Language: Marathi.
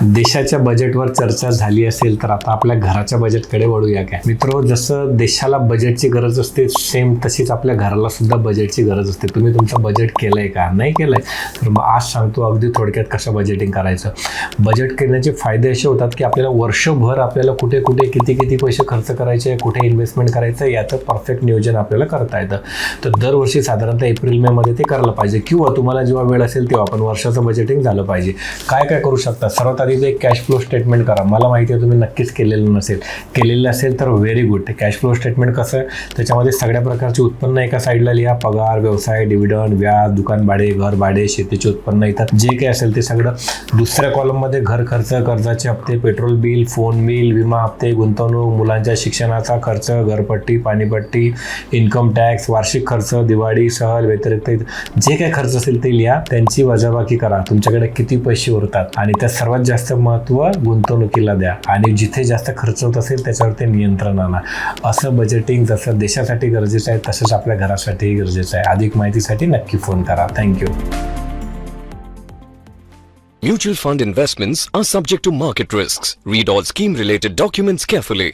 देशाच्या बजेटवर चर्चा झाली असेल तर आता आपल्या घराच्या बजेटकडे वळूया काय? मित्र जसं देशाला बजेटची गरज असते सेम तशीच आपल्या घराला सुद्धा बजेटची गरज असते. तुम्ही तुमचं बजेट केलंय का? नाही केलंय तर मग आज सांगतो अगदी थोडक्यात कसं बजेटिंग करायचं. बजेट करण्याचे फायदे असे होतात की आपल्याला वर्षभर आपल्याला कुठे कुठे किती किती पैसे खर्च करायचे कुठे इन्व्हेस्टमेंट करायचं याचं परफेक्ट नियोजन आपल्याला करता येतं. तर दरवर्षी साधारणतः एप्रिल मे मध्ये ते करायला पाहिजे. किंवा तुम्हाला जेव्हा वेळ असेल तेव्हा आपण वर्षाचं बजेटिंग झालं पाहिजे. काय काय करू शकता? सर्वात आधी ते कॅश फ्लो स्टेटमेंट करा. मला माहिती आहे तुम्ही नक्कीच केलेलं नसेल. केलेलं असेल तर व्हेरी गुड ते कॅश फ्लो स्टेटमेंट कसं? आहे त्याच्यामध्ये सगळ्या प्रकारचे उत्पन्न एका साईडला लिहा. पगार व्यवसाय डिव्हिडंड व्याज दुकान भाडे घर भाडे शेतीचे उत्पन्न येतात जे काही असेल ते सगळं दुसऱ्या कॉलममध्ये घर खर्च कर्जाचे हप्ते पेट्रोल बिल फोन बिल विमा हप्ते गुंतवणूक मुलांच्या शिक्षणाचा खर्च घरपट्टी पाणीपट्टी इन्कम टॅक्स वार्षिक खर्च दिवाळी सहल व्यतिरिक्त जे काही खर्च असेल ते लिहा. त्यांची वजाबाकी करा. तुमच्याकडे किती पैसे उरतात? आणि त्या सर्वात जास्त महत्त्व गुंतवणुकीला द्या. आणि जिथे जास्त खर्च होत असेल त्याच्यावर ते नियंत्रण आणा. असं बजेटिंग जसं देशासाठी गरजेचं आहे तसंच आपल्या घरासाठीही गरजेचं आहे. अधिक माहितीसाठी नक्की फोन करा. Thank you Mutual fund investments are subject to market risks. Read all scheme related documents carefully.